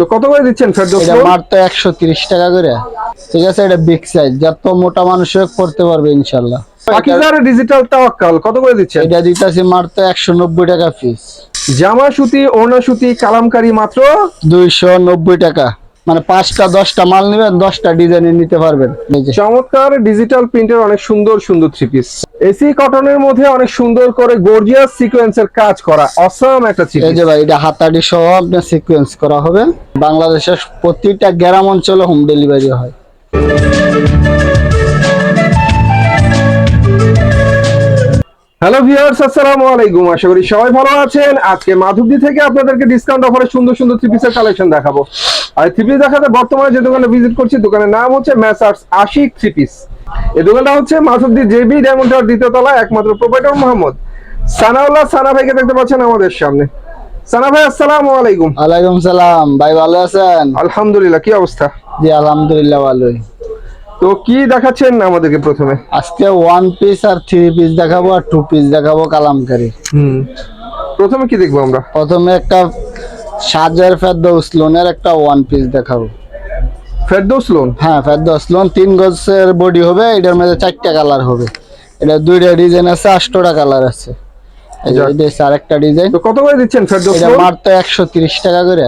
তো কত করে দিচ্ছেন এটা মাত্র একশো তিরিশ টাকা করে। ঠিক আছে এটা বিগ সাইজ যত মোটা মানুষ করতে পারবে ইনশাল্লাহ পাকিজার ডিজিটাল তাওয়াক্কাল কত করে দিচ্ছেন? এটা দিতেছি মাত্র একশো নব্বই টাকা পিস জামা সুতি ওড়না সুতি কালামকারী মাত্র? দুইশো নব্বই টাকা। মানে পাঁচটা দশটা মাল নেবেন দশটা ডিজাইনের নিতে পারবেন। চমৎকার ডিজিটাল প্রিন্টের অনেক সুন্দর সুন্দর থ্রি পিস এসি কটনের মধ্যে অনেক সুন্দর করে গর্জিয়াস সিকোয়েন্সের কাজ করা। অসম একটা থ্রি এই যে ভাই এটা হাতাডি সহ আপনার সিকোয়েন্স করা হবে। বাংলাদেশের প্রতিটা গ্রাম অঞ্চলে হোম ডেলিভারি হয়। হ্যালো ভিউয়ার্স আসসালামু আলাইকুম। আশা করি সবাই ভালো আছেন। আজকে মাধবদী থেকে আপনাদেরকে ডিসকাউন্ট অফারে সুন্দর সুন্দর থ্রি পিসের কালেকশন দেখাবো। আর থ্রি পিস দেখাতে বর্তমানে যে দোকানে ভিজিট করছি দোকানের নাম হচ্ছে ম্যাসার্স আশিক থ্রি পিস এই দোকানটা হচ্ছে মাধবদী জেবি ডায়মন্ড দ্বিতীয় তলা একমাত্র প্রোপাইটর মোহাম্মদ সানাউল্লাহ। সানা ভাইকে দেখতে পাচ্ছেন আমাদের সামনে। সানা ভাই আসসালামু আলাইকুম। ওয়ালাইকুম সালাম। ভাই ভালো আছেন? আলহামদুলিল্লাহ কি অবস্থা? জি আলহামদুলিল্লাহ ভালোই। তো কি দেখাচ্ছেন আমাদেরকে প্রথমে? আজকে ওয়ান পিস আর থ্রি পিস দেখাবো আর টু পিস দেখাবো কালামকারি। হুম। প্রথমে কি দেখব আমরা? প্রথমে একটা সাজের ফেরদৌস লোনের একটা ওয়ান পিস দেখাবো। ফেরদৌস লোন? হ্যাঁ ফেরদৌস লোন তিন গজের বডি হবে এটার মধ্যে চারটা কালার হবে। এটা দুইটা ডিজাইন আছে আটটা কালার আছে। এই যে হচ্ছে আরেকটা ডিজাইন তো কত করে দিচ্ছেন ফেরদৌস এটা মাত্র একশো তিরিশ টাকা করে।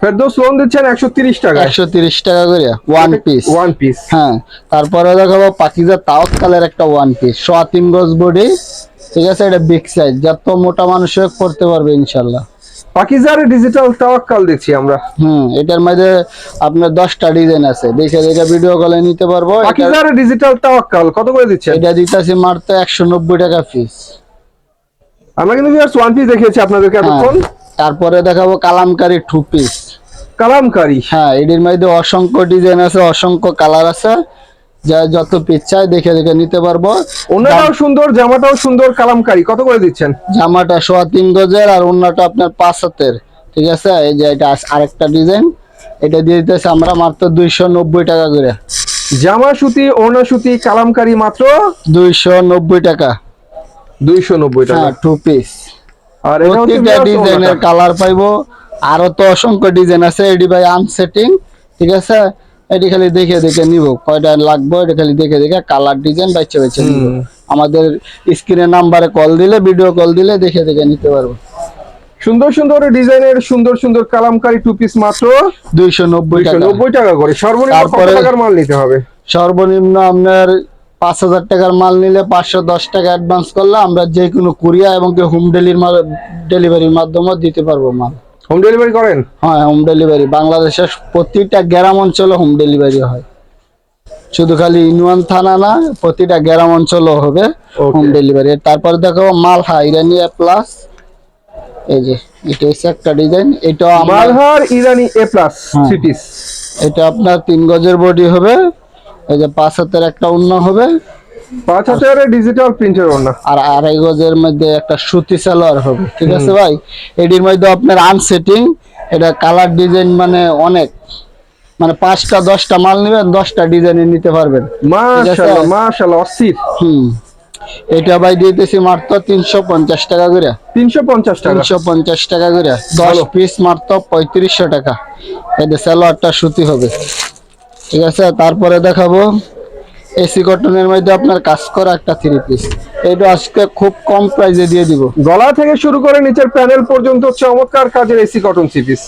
ফেরদৌস লোন দিচ্ছেন একশো তিরিশ টাকা একশো তিরিশ টাকা করে ওয়ান পিস ওয়ান পিস হ্যাঁ তারপরে দেখাবো পাকিজা তাওয়াক্কালের একটা ওয়ান পিস সোয়া তিন গজ বডি ঠিক আছে এটা বিগ সাইজ যত মোটা মানুষও পড়তে পারবে ইনশাল্লাহ। পাকিজার ডিজিটাল তাওয়াক্কাল দেখছি আমরা। হুম এটার মধ্যে আপনার দশটা ডিজাইন আছে। দেখে দেখে ভিডিও কলে নিতে পারব। এটা- পাকিজার ডিজিটাল তাওয়াক্কাল কত করে দিচ্ছেন? এটা দিতেছি একশো নব্বই টাকা পিস আমরা কিন্তু ভিউয়ার্স ওয়ান পিস দেখিয়েছি আপনাদেরকে এতক্ষণ। তারপরে দেখাবো কালামকারি টু পিস কালামকারি। হ্যাঁ এটির মধ্যে অসংখ্য ডিজাইন আছে অসংখ্য কালার আছে। যা যত চাই দেখে দেখে নিতে পারব। ওনাটাও সুন্দর জামাটাও সুন্দর কালামকারি। কত করে দিচ্ছেন? জামাটা সোয়া তিন গজের আর আপনার পাঁচ হাতের। ঠিক আছে? এই যে এটা আরেকটা ডিজাইন এটা দিয়ে দিতেছে আমরা মাত্র দুইশো নব্বই টাকা করে। জামা সুতি ওড়না সুতি কালামকারি মাত্র? দুইশো নব্বই টাকা। দুইশো নব্বই টাকা। হ্যাঁ টু পিস আর ডিজাইনের কালার পাইবো। আরও তো অসংখ্য ডিজাইন আছে। এডি ভাই আনসেটিং ঠিক আছে? এটি খালি দেখে দেখে নিব। কয়টা লাগবে এটা খালি দেখে দেখে কালার ডিজাইন বাচ্চা বাচ্চা নিব। আমাদের স্ক্রিনের নাম্বারে কল দিলে ভিডিও কল দিলে দেখে দেখে নিতে পারব। সুন্দর সুন্দর ডিজাইনের সুন্দর সুন্দর কালামকারি টু পিস মাত্র দুইশো নব্বই নব্বই টাকা করে। সর্বনিম্ন কত টাকার মাল নিতে হবে? সর্বনিম্ন আপনার পাঁচ হাজার টাকার মাল নিলে পাঁচশো দশ টাকা অ্যাডভান্স করলে আমরা যে কোনো কুরিয়া এবং হোম ডেলিভারি ডেলিভারির মাধ্যমে দিতে পারব মাল। হোম ডেলিভারি করেন? হ্যাঁ হোম ডেলিভারি বাংলাদেশের প্রতিটা গ্রাম অঞ্চলে হোম ডেলিভারি হয়। শুধু খালি ইউনিয়ন থানা না প্রতিটা গ্রাম অঞ্চলও হবে হোম ডেলিভারি তারপর দেখো মালহা ইরানিয়া প্লাস এই যে এটা হচ্ছে একটা ডিজাইন আমার Malhar Irani A plus. Three এটা আপনার তিন গজের বডি হবে। এই যে পাঁচ হাতের একটা অন্য হবে। পাঁচ হাজার ডিজিটাল প্রিন্টের ওড়না। আর আড়াই গজের মধ্যে একটা সুতি সালোয়ার হবে ঠিক আছে ভাই? এটির মধ্যে আপনার আনসেটিং এটা কালার ডিজাইন মানে অনেক। মানে পাঁচটা দশটা মাল নেবেন দশটা ডিজাইনে নিতে পারবেন। মাশাআল্লাহ মাশাআল্লাহ অস্থির। হুম। এটা ভাই দিতেছি মাত্র তিনশো পঞ্চাশ টাকা করে। তিনশো পঞ্চাশ টাকা। তিনশো পঞ্চাশ টাকা করে। দশ পিস মাত্র পঁয়ত্রিশশো টাকা। এতে সালোয়ারটা সুতি হবে। ঠিক আছে? তারপরে দেখাবো। এসি কটনের মধ্যে আপনার কাজ করা একটা থ্রি পিস এটা আজকে খুব কম প্রাইসে দিয়ে দিব। গলা থেকে শুরু করে নিচের প্যানেল পর্যন্ত চমৎকার কাজের এসি কটন থ্রি পিস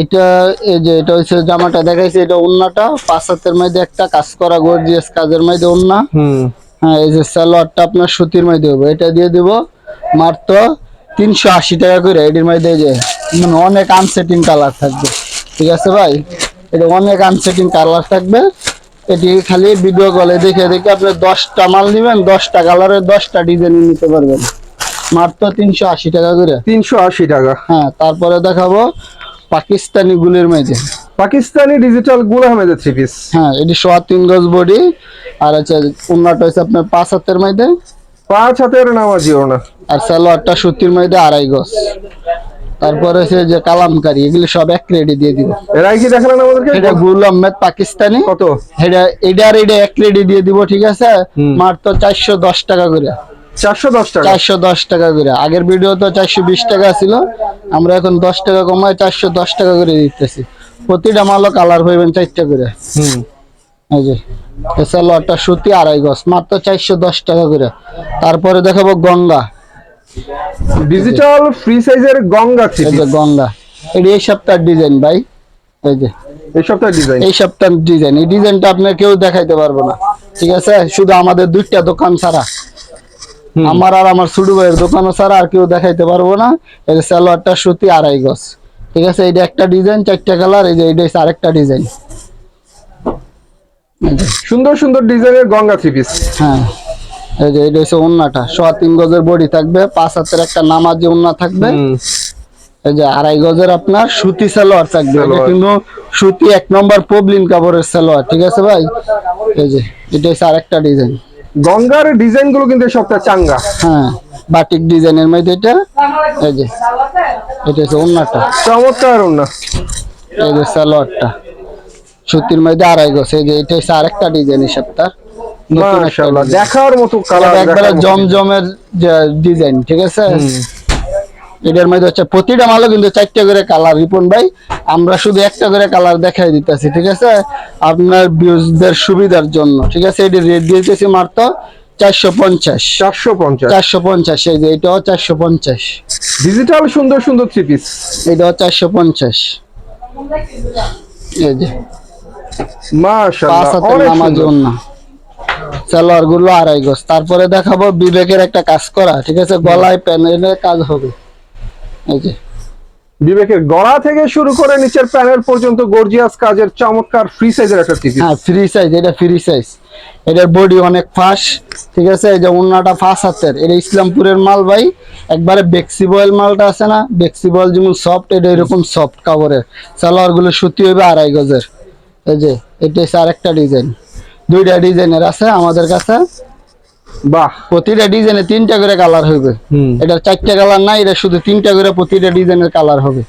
এটা এই যে এটা হচ্ছে জামাটা দেখাইছে এটা ওন্নাটা। পাঁচ হাতের মধ্যে একটা কাজ করা গর্জিয়াস কাজের মধ্যে ওন্না। হ্যাঁ এই যে সালোয়ারটা আপনার সুতির মধ্যে হবে এটা দিয়ে দিব মাত্র তিনশো আশি টাকা করে। এটির মধ্যে যে মানে অনেক আনসেটিং কালার থাকবে। ঠিক আছে ভাই? এটা অনেক আনসেটিং কালার থাকবে। এটি খালি ভিডিও কলে দেখে দেখে আপনি দশটা মাল নেবেন দশটা কালারের দশটা ডিজাইন নিতে পারবেন। মাত্র তিনশো আশি টাকা করে। তিনশো আশি টাকা। হ্যাঁ তারপরে দেখাবো পাকিস্তানি গুলির মধ্যে পাকিস্তানি ডিজিটাল গুল আহমেদের থ্রি পিস হ্যাঁ এটি সোয়া তিন গজ বডি আর হচ্ছে উন্নাটা হচ্ছে আপনার পাঁচ হাতের মধ্যে পাঁচ হাতের নামাজি ওড়না আর সালোয়ারটা সুতির মধ্যে আড়াই গজ। তারপরে হচ্ছে যে কালামকারি এগুলো সব এক রেডি দিয়ে দিব। এর আগে কি দেখালেন আমাদেরকে? এটা গুল আহমেদ পাকিস্তানি। কত? এটা এটা আর এটা এক রেডি দিয়ে দিব ঠিক আছে। মাত্র চারশো দশ টাকা করে। চারশো দশ টাকা? চারশো দশ টাকা করে। আগের ভিডিও তো চারশো বিশ টাকা ছিল। আমরা এখন দশ টাকা কমায় চারশো দশ টাকা করে দিতেছি। প্রতিটা মালও কালার পাইবেন চারটা করে। হুম। এই যে সালোয়ারটা সুতি আড়াই গজ মাত্র চারশো দশ টাকা করে। তারপরে দেখাবো গঙ্গা। ডিজিটাল ফ্রি সাইজের গঙ্গা থ্রি গঙ্গা। এটি এই সপ্তাহের ডিজাইন ভাই। এই যে। এই সপ্তাহের ডিজাইন এই সপ্তাহের ডিজাইন এই ডিজাইনটা আপনার কেউ দেখাইতে পারব না। ঠিক আছে? শুধু আমাদের দুইটা দোকান ছাড়া। আমার আর আমার ছোট ভাইয়ের দোকানও ছাড়া আর কেউ দেখাইতে পারব না। এই সালোয়ারটা সুতি আড়াই গজ। ঠিক আছে? এইটা একটা ডিজাইন চারটা কালার এই যে এইটা আরেকটা ডিজাইন সুন্দর সুন্দর ডিজাইনের গঙ্গা থ্রি পিস হ্যাঁ। এই যে এটা হচ্ছে উন্নাটা। সোয়া তিন গজের বডি থাকবে পাঁচ হাতের একটা নামাজি উন্না থাকবে। এই যে আড়াই গজের আপনার সুতি সালোয়ার থাকবে। এটা কিন্তু সুতি এক নম্বর পবলিন কাপড়ের সালোয়ার ঠিক আছে ভাই? এই যে এটা হচ্ছে আরেকটা ডিজাইন। গঙ্গার ডিজাইনগুলো কিন্তু সপ্তাহে চাঙ্গা। হ্যাঁ বাটিক ডিজাইনের মধ্যে এটা। এই যে এটা হচ্ছে উন্নাটা। চমৎকার না এই যে সালোয়ারটা সুতির মধ্যে আড়াই গজ। এই যে এটা হচ্ছে আরেকটা ডিজাইন একটা মাশাআল্লাহ দেখার মতো কালার একবারে জমজমের ডিজাইন ঠিক আছে? এটার মধ্যে হচ্ছে প্রতিটা মালও কিন্তু চারটা করে কালার রিপন ভাই। আমরা শুধু একটা করে কালার দেখাই দিতেছি ঠিক আছে? আপনার ভিউজদের সুবিধার জন্য ঠিক আছে? এটি রেট দিয়েছি মাত্র চারশো পঞ্চাশ। চারশো পঞ্চাশ। চারশো পঞ্চাশ এই যে এটাও চারশো পঞ্চাশ। ডিজিটাল সুন্দর সুন্দর থ্রি পিস এটাও চারশো পঞ্চাশ। এই যে। মাশাআল্লাহ অনেক সুন্দর। না সালোয়ারগুলো আড়াই গজ। তারপরে দেখাবো বিবেকের একটা কাজ করা ঠিক আছে? গলায় প্যানেলের কাজ হবে। এই যে। বিবেকের গলা থেকে শুরু করে নিচের প্যানেল পর্যন্ত গর্জিয়াস কাজের চমৎকার ফ্রি সাইজের একটা পিস হ্যাঁ ফ্রি সাইজ এটা ফ্রি সাইজ এটার বডি অনেক ফাঁস ঠিক আছে? এই যে উন্নাটা ফাঁস হাতের। এটা ইসলামপুরের মাল ভাই। একবারে বেক্সি বয়েল মালটা আছে না? বেক্সি বয়েল যেমন সফট এটা এরকম সফট কাপড়ের সালোয়ারগুলো সুতি হবে আড়াই গজের। এই যে এটা হচ্ছে আরেকটা ডিজাইন দুইটা ডিজাইনের আছে আমাদের কাছে। বাহ। প্রতিটা ডিজাইনে তিনটা করে কালার হবে। এটার চারটা কালার নাই এটা শুধু তিনটা করে প্রতিটা ডিজাইনের কালার হবে।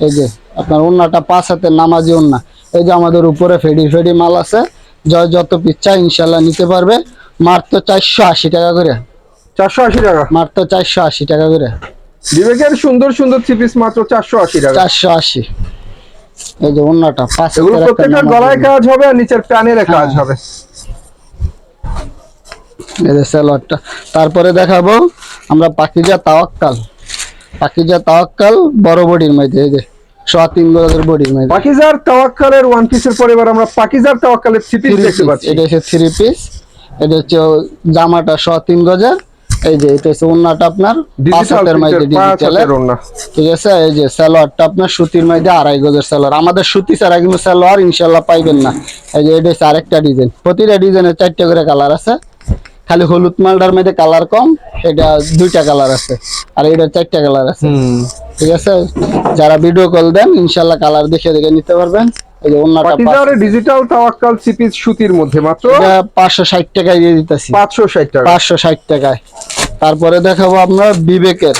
এই যে আপনার ওন্নাটা পাঁচ হাতের নামাজি ওন্না। এই যে আমাদের উপরে ফেডি ফেডি মাল আছে। য- যত পিচ্ছা ইনশাল্লাহ নিতে পারবে। মাত্র চারশো আশি টাকা করে। চারশো আশি টাকা? মাত্র চারশো আশি টাকা করে। বিবেকের সুন্দর সুন্দর থ্রি পিস মাত্র চারশো আশি টাকা। চারশো আশি। এই যে ওন্নাটা পাঁচ এগুলো প্রত্যেকটা গলায় কাজ হবে আর নিচের প্যানেলে কাজ হ্যাঁ। হবে। এই যে সালোয়ারটা। তারপরে দেখাবো আমরা পাকিজা তাওয়াক্কাল। পাকিজা তাওয়াক্কাল বড় বডির মধ্যে এই যে সোয়া তিন গজের বডির মধ্যে। পাকিজার তাওয়াক্কালের ওয়ান পিসের পরে এবার আমরা পাকিজার তাওয়াক্কালের থ্রি পিস দেখতে পাচ্ছি। এটা হচ্ছে থ্রি পিস এটা হচ্ছে জামাটা শ তিন গজের। এই যে এটা হচ্ছে ওন্নাটা আপনার ডিজিটালের ঠিক আছে এই যে সালোয়ারটা আপনার সুতির আড়াই গজের সালোয়ার। আমাদের সুতি ছাড়া কিন্তু সালোয়ার ইনশাল্লাহ পাইবেন না। এই যে এটা হচ্ছে আরেকটা ডিজাইন প্রতিটা ডিজাইনের চারটে করে কালার আছে। খালি হলুদ মালটার মধ্যে কালার কম এটা দুইটা কালার আছে। আর এটা চারটা কালার আছে। ঠিক আছে যারা ভিডিও কল দেন ইনশাল্লাহ কালার দেখে দেখে নিতে পারবেন। এই যে ওন্নাটা ডিজিটাল তাওয়াক্কাল সুতির মধ্যে? মাত্র এটা পাঁচশো ষাট টাকায় দিয়ে দিতেছি। পাঁচশো ষাট টাকা। পাঁচশো ষাট টাকায়। তারপরে দেখাবো আপনার বিবেকের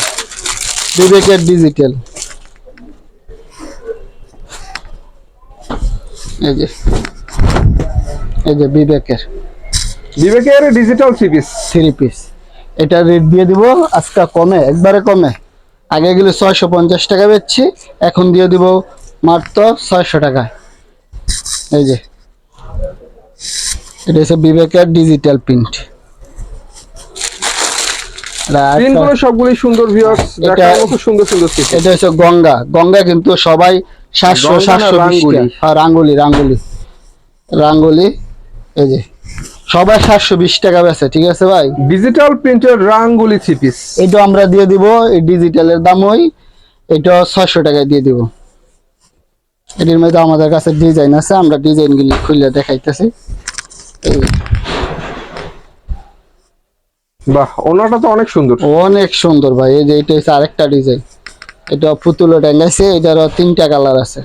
বিবেকের ডিজিটাল এই যে এই যে বিবেকের। বিবেকের digital three piece three piece এটা রেট দিয়ে দিব আজকে কমে একবারে কমে। আগে গেলে ছয়শো পঞ্চাশ টাকা বেচছি এখন দিয়ে দিব মাত্র ছয়শো টাকায় এই যে এটা হচ্ছে বিবেকের ডিজিটাল প্রিন্ট প্রিন্টগুলো সবগুলি সুন্দর ভিউয়ার্স এটা- দেখার মতো সুন্দর সুন্দর এটা হচ্ছে গঙ্গা। গঙ্গা কিন্তু সবাই সাতশো গঙ্গা না সাতশো রাঙ্গুলি? হ্যাঁ রাঙ্গুলি রাঙ্গুলি। রাঙ্গুলি এই যে। সবাই সাতশো বিশ টাকা বেছে ঠিক আছে ভাই? ডিজিটাল প্রিন্টের রাঙ্গুলি থ্রি পিস এটা আমরা দিয়ে দিব এই ডিজিটালের দাম ওই এটা ছয়শো টাকায় দিয়ে দিব। এটির মধ্যে আমাদের কাছে ডিজাইন আছে আমরা ডিজাইনগুলি খুলে দেখাইতেছি। এই বাহ ওনাটা তো অনেক সুন্দর। অনেক সুন্দর ভাই এই যে এটা হচ্ছে আরেকটা ডিজাইন এটা পুতুলো টাঙ্গাইছে এটারও তিনটা কালার আছে।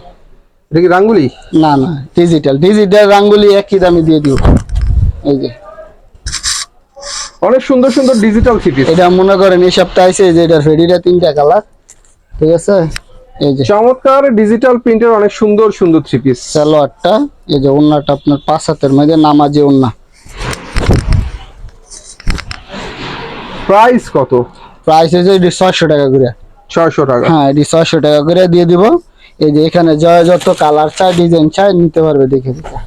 এটা কি রাঙ্গুলি? না না ডিজিটাল ডিজিটাল রাঙ্গুলি একই দামে দিয়ে দিব এই যে। অনেক সুন্দর সুন্দর ডিজিটাল পিস এটা মনে করেন এই সপ্তাহে আছে যে এটা ফেডিটা তিনটা কালার ঠিক আছে? এই যে। চমৎকার ডিজিটাল প্রিন্টের অনেক সুন্দর সুন্দর থ্রি পিস সালোয়ারটা এই যে ওন্নাটা আপনার পাঁচ হাতের মধ্যে নামাজি ওন্না। প্রাইস কত? প্রাইস হচ্ছে ছয়শো টাকা করে। ছয়শো টাকা। হ্যাঁ এটি ছয়শো টাকা করে দিয়ে দিব। এই যে এখানে জয় যত কালার চাই ডিজাইন চাই নিতে পারবে দেখে দেখে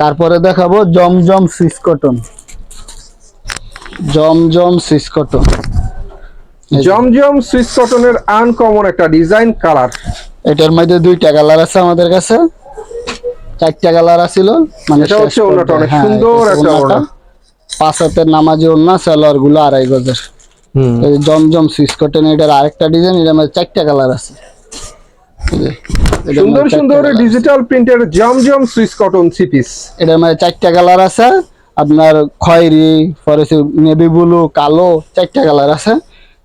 তারপরে দেখাবো Zamzam Swiss cotton. Zamzam Swiss cotton. Zamzam Swiss কটনের আনকমন একটা ডিজাইন কালার এটার মধ্যে দুইটা কালার আছে আমাদের কাছে। চারটা কালার আছিল। মানে এটা হচ্ছে ওড়নাটা অনেক হ্যাঁ, সুন্দর একটা ওড়নাটা। পাঁচ হাতের নামাজি ওড়না সালোয়ারগুলো আড়াই গজের। হুম। জমজম সুইচ কটন এটার আরেকটা ডিজাইন এটা মধ্যে চারটা কালার আছে। সুন্দর সুন্দর ডিজিটাল প্রিন্টের Zamzam Swiss cotton three piece এটার মধ্যে চারটা কালার আছে। আপনার খয়েরি পরে নেভি ব্লু কালো চারটা কালার আছে।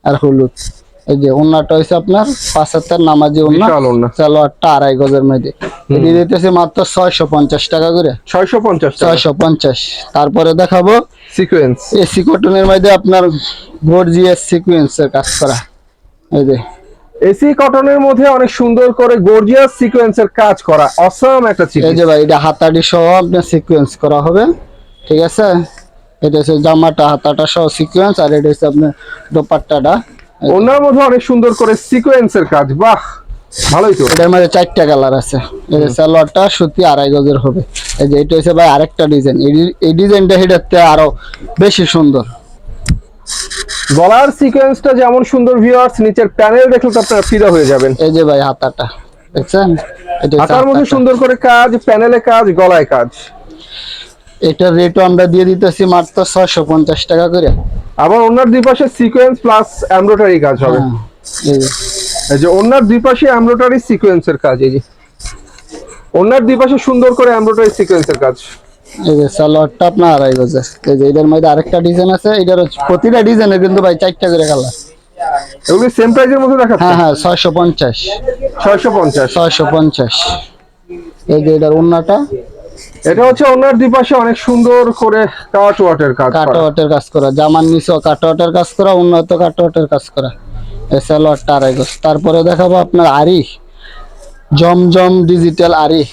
আর হলুদ। এই যে ওন্নাটা হয়েছে আপনার পাঁচ হাতের নামাজি ওন্না সালোয়ারটা আড়াই গজের মধ্যে। এটি দিতেছে মাত্র ছয়শো পঞ্চাশ টাকা করে। ছয়শো পঞ্চাশ ছয়শো পঞ্চাশ। তারপরে দেখাবো সিকোয়েন্স। এসি কটনের মধ্যে আপনার গর্জিয়াস সিকুয়েন্সের কাজ করা। এই যে। এসি কটনের মধ্যে অনেক সুন্দর করে গর্জিয়াস সিকোয়েন্সের কাজ করা। অসাম একটা এই যে ভাই এটা হাতাটি সহ আপনার সিকুয়েন্স করা হবে। ঠিক আছে? এটা হচ্ছে জামাটা হাতাটা সহ সিকুয়েন্স আর এটা হচ্ছে আপনার দোপাট্টাটা। ওনার মধ্যে অনেক সুন্দর করে সিকোয়েন্সের কাজ বাহ! ভালোই তো। এটার মধ্যে চারটা কালার আছে। এই যে সালোয়ারটা সত্যি আড়াই গজের হবে। এই যে এটা হচ্ছে ভাই আরেকটা ডিজাইন এই ডিজাইনটা এটাতে আরও বেশি সুন্দর। গলার সিকোয়েন্সটা যেমন সুন্দর ভিউয়ার্স নিচের প্যানেল দেখলে তো আপনারা ফিদা হয়ে যাবেন। এই যে ভাই হাতাটা দেখছেন? হাতার মধ্যে সুন্দর করে কাজ প্যানেলে কাজ গলায় কাজ। এটার রেটও আমরা দিয়ে দিতেছি মাত্র ছয়শো পঞ্চাশ টাকা করে। আবার ওনার দুই পাশে সিকোয়েন্স প্লাস এমব্রয়ডারি কাজ হবে। হ্যাঁ, এই যে। ওনার দুই পাশে এমব্রয়ডারি সিকোয়েন্সের কাজ এই যে। ওনার দুই পাশে সুন্দর করে এমব্রয়ডারি সিকোয়েন্সের কাজ। এই যে সালোয়ারটা আপনার আড়াই গজের এই যে এটার মধ্যে আরেকটা ডিজাইন আছে এটার প্রতিটা ডিজাইনের কিন্তু ভাই চারটা করে কালার এগুলি সেম প্রাইজের মধ্যে দেখাচ্ছে? হ্যাঁ হ্যাঁ ছয়শো পঞ্চাশ। ছয়শো পঞ্চাশ। ছয়শো পঞ্চাশ। এই যে এটার ওন্নাটা এটা হচ্ছে ওনার দুই পাশে অনেক সুন্দর করে কাট ওয়াটের কাজ। কাটওয়াটের কাজ করা জামার নিচেও কাটওয়াটের কাজ করা উন্নত কাটওয়াটের কাজ করা। আড়াই গজ তারপরে দেখাবো আপনার আরি জমজম ডিজিটাল আরি।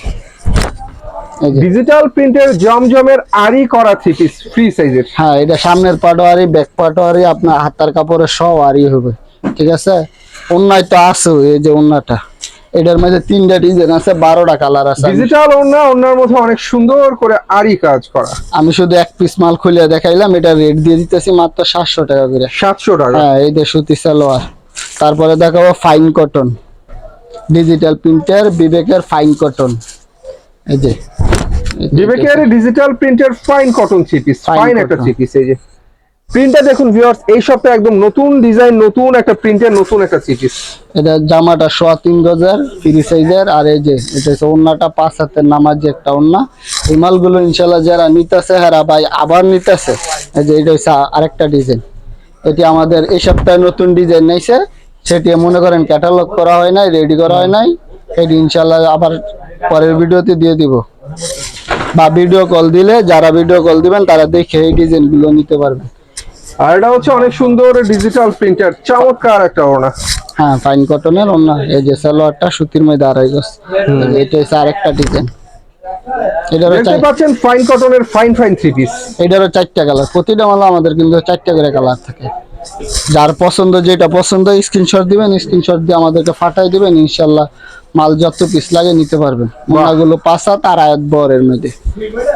ডিজিটাল প্রিন্টের জমজমের আরি করা থ্রি পিস ফ্রি সাইজের হ্যাঁ এটা সামনের পাটোয়ারি ব্যাক পাটোয়ারি আপনার হাতার কাপড়ের সব আরি হবে ঠিক আছে? অন্যায় তো আছে এই যে অন্যটা এটার মধ্যে তিনটা ডিজাইন আছে বারোটা কালার আছে। ডিজিটাল ওনা ওনার মধ্যে অনেক সুন্দর করে আরি কাজ করা। আমি শুধু এক পিস মাল খুলে দেখাইলাম এটা রেট দিয়ে দিতেছি মাত্র সাতশো টাকা করে। সাতশো টাকা? হ্যাঁ এই যে সুতি সালোয়ার। তারপরে দেখাবো ফাইন কটন ডিজিটাল প্রিন্টার বিবেকের ফাইন কটন এই যে বিবেকের digital printer fine cotton three piece Fine fine একটা cotton। থ্রি পিস এই যে। প্রিন্টটা দেখুন ভিউয়ার্স এই সপ্তাহে একদম নতুন ডিজাইন নতুন একটা প্রিন্টের নতুন একটা পিস এটা জামাটা সোয়া তিন গজার ফ্রি সাইজের আর এই যে, এটা হচ্ছে ওন্নাটা পাঁচ হাতের নামাজ যে একটা ওন্না এই মালগুলো ইনশাল্লাহ যারা নিতেছে, হারা ভাই আবার নিতেছে। এই যে, এটা হচ্ছে আরেকটা ডিজাইন এটি আমাদের এই সপ্তাহে নতুন ডিজাইন নাইছে সেটি মনে করেন ক্যাটালগ করা হয় নাই রেডি করা হয় নাই। এটি ইনশাল্লাহ আবার পরের ভিডিওতে দিয়ে দিব। বা ভিডিও কল দিলে, যারা ভিডিও কল দিবেন, তারা দেখে এই ডিজাইনগুলো নিতে পারবে। আর এটা হচ্ছে অনেক সুন্দর ডিজিটাল প্রিন্টার চমৎকার একটা ওনা হ্যাঁ ফাইন কটনের অন্য এই যে সালোয়ারটা সুতির মধ্যে আড়াই গজ। এটা হচ্ছে আরেকটা ডিজাইন এটারও দেখতে পাচ্ছেন ফাইন কটনের ফাইন ফাইন থ্রি পিস এটারও চারটা কালার প্রতিটা মালা আমাদের কিন্তু চারটা করে কালার থাকে। যার পছন্দ যেটা পছন্দ স্ক্রিনশট দিবেন স্ক্রিনশট দিয়ে আমাদেরকে ফাটাই দিবেন। ইনশাল্লাহ মাল যত পিস লাগে নিতে পারবেন। মোনাগুলো পাঁচ হাত আর আয়াত বরের মধ্যে।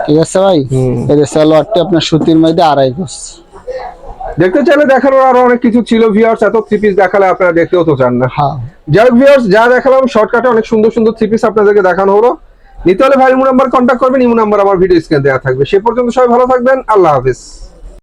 ঠিক আছে ভাই? এই যে সালোয়ারটি আপনার সুতির মধ্যে আড়াই গজ। দেখতে চাইলে দেখানোর আরও অনেক কিছু ছিল ভিউয়ার্স এত থ্রি পিস দেখালে আপনারা দেখতেও তো চান না। হ্যাঁ। যাই ভিউয়ার্স যা দেখালাম শর্টকাটে অনেক সুন্দর সুন্দর থ্রি পিস আপনাদেরকে দেখানো হলো। নিতে হলে ভাই ইমু নাম্বার কন্ট্যাক্ট করবেন ইমু নাম্বার আমার ভিডিও স্ক্রিনে দেওয়া থাকবে। সে পর্যন্ত সবাই ভালো থাকবেন আল্লাহ হাফিজ।